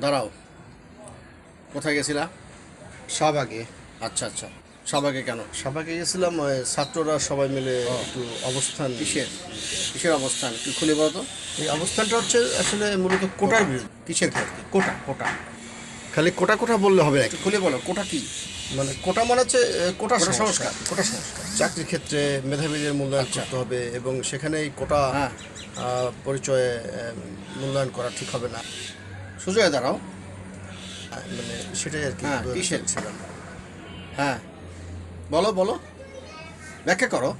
দাঁড়াও। কোথায় গেছিলা? শাহবাগে আচ্ছা আচ্ছা। সবাইকে কেন? শাহবাগে গেছিলাম ছাত্ররা সবাই মিলে একটু অবস্থান কিসের? কিসের অবস্থান? একটু খুলে বলো তো। এই অবস্থানটা হচ্ছে আসলে মূলত কোটার বিরুদ্ধে কিসের ক্ষেত্রে কোটা কোটা। খালি কোটা কোটা বললে হবে একটু খুলে বলো কোটা কি? মানে কোটা মানে হচ্ছে কোটা সংস্কার। কোটা সংস্কার। চাকরির ক্ষেত্রে মেধাবীদের মূল্যায়ন আচ্ছা। করতে হবে এবং সেখানেই কোটা হ্যাঁ। পরিচয়ে মূল্যায়ন করা ঠিক হবে না। সুজয় দাঁড়াও। মানে সেটাই আর কি হ্যাঁ, কিসের? হ্যাঁ বলো বলো। ব্যাখ্যা করো।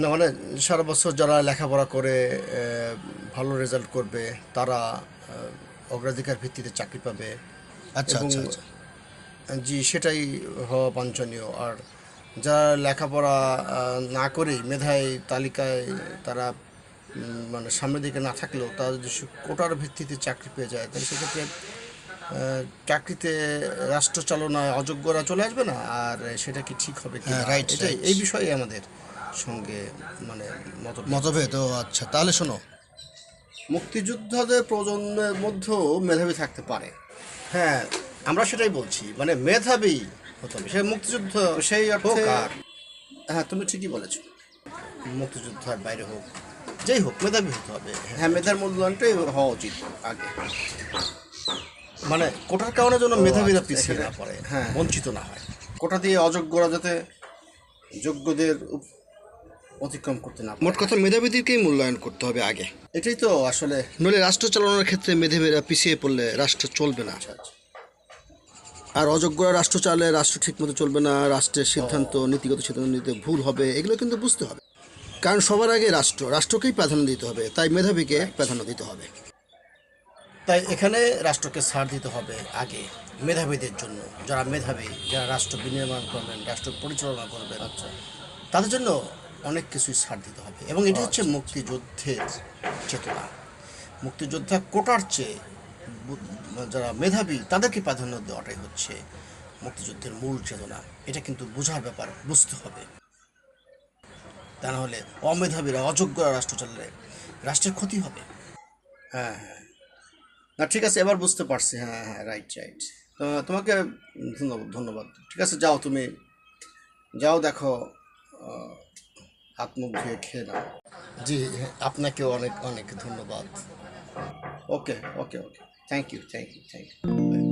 না মানে সারা বছর যারা লেখাপড়া করে ভালো রেজাল্ট করবে তারা অগ্রাধিকার ভিত্তিতে চাকরি পাবে। আচ্ছা, আচ্ছা, আচ্ছা। জি সেটাই হওয়া বাঞ্ছনীয়। আর যারা লেখাপড়া না করেই মেধায় তালিকায় তারা মানে সামনের দিকে না থাকলেও তারা যদি কোটার ভিত্তিতে চাকরি পেয়ে যায় তাহলে সেক্ষেত্রে চাকরিতে রাষ্ট্র চালনায় অযোগ্যরা চলে আসবে না? আর সেটা কি ঠিক হবে কি হ্যাঁ, এটাই এই বিষয়ে আমাদের সঙ্গে মানে মতভেদ। ও আচ্ছা তাহলে শোনো। মুক্তিযোদ্ধাদের প্রজন্মের মধ্যেও মেধাবী থাকতে পারে। হ্যাঁ আমরা সেটাই বলছি মানে মেধাবী হতে হবে। সে মুক্তিযুদ্ধ সেই অর্থে হ্যাঁ তুমি ঠিকই বলেছ। মুক্তিযোদ্ধার বাইরে হোক। যেই হোক মেধাবী হতে হবে। হ্যাঁ মেধার মূল্যায়নটাই হওয়া উচিত আগে। মানে কোটার কারণে যেন মেধাবীরা আচ্ছা, পিছিয়ে না পড়ে হ্যাঁ। বঞ্চিত না হয়। কোটা দিয়ে অযোগ্যরা যাতে যোগ্যদের অতিক্রম করতে না মোট কথা মেধাবীদেরকেই মূল্যায়ন করতে হবে আগে। এটাই তো আসলে নইলে রাষ্ট্র চালানোর ক্ষেত্রে মেধাবীরা পিছিয়ে পড়লে রাষ্ট্র চলবে না। আচ্ছা, আচ্ছা। আর অযোগ্যরা রাষ্ট্র চালে রাষ্ট্র ঠিকমতো চলবে না রাষ্ট্রের সিদ্ধান্ত নীতিগত সিদ্ধান্ত নিতে ভুল হবে এগুলো কিন্তু বুঝতে হবে। কারণ সবার আগে রাষ্ট্র। রাষ্ট্রকেই প্রাধান্য দিতে হবে। তাই মেধাবীকে প্রাধান্য দিতে হবে। তাই এখানে রাষ্ট্রকে ছাড় দিতে হবে আগে মেধাবীদের জন্য। যারা মেধাবী যারা রাষ্ট্র বিনির্মাণ করবেন রাষ্ট্র পরিচালনা করবেন আচ্ছা। তাদের জন্য অনেক কিছুই ছাড় দিতে হবে। এবং এটি হচ্ছে মুক্তিযুদ্ধের চেতনা। মুক্তিযোদ্ধা কোটার চেয়ে যারা মেধাবী তাদেরকে প্রাধান্য দেওয়াটাই হচ্ছে মুক্তিযুদ্ধের মূল চেতনা। এটা কিন্তু বোঝার ব্যাপার বুঝতে হবে। তা না হলে অমেধাবীরা, অযোগ্যরা রাষ্ট্র চালালে রাষ্ট্রের ক্ষতি হবে। হ্যাঁ হ্যাঁ। না, ঠিক আছে, এবার বুঝতে পারছি। হ্যাঁ হ্যাঁ রাইট রাইট তোমাকে ধন্যবাদ ধন্যবাদ। ঠিক আছে, যাও তুমি। যাও, দেখো হাত মুখ ধুয়ে খেয়ে নাও। জি, আপনাকেও অনেক অনেক ধন্যবাদ। Okay okay okay. Thank you thank you thank you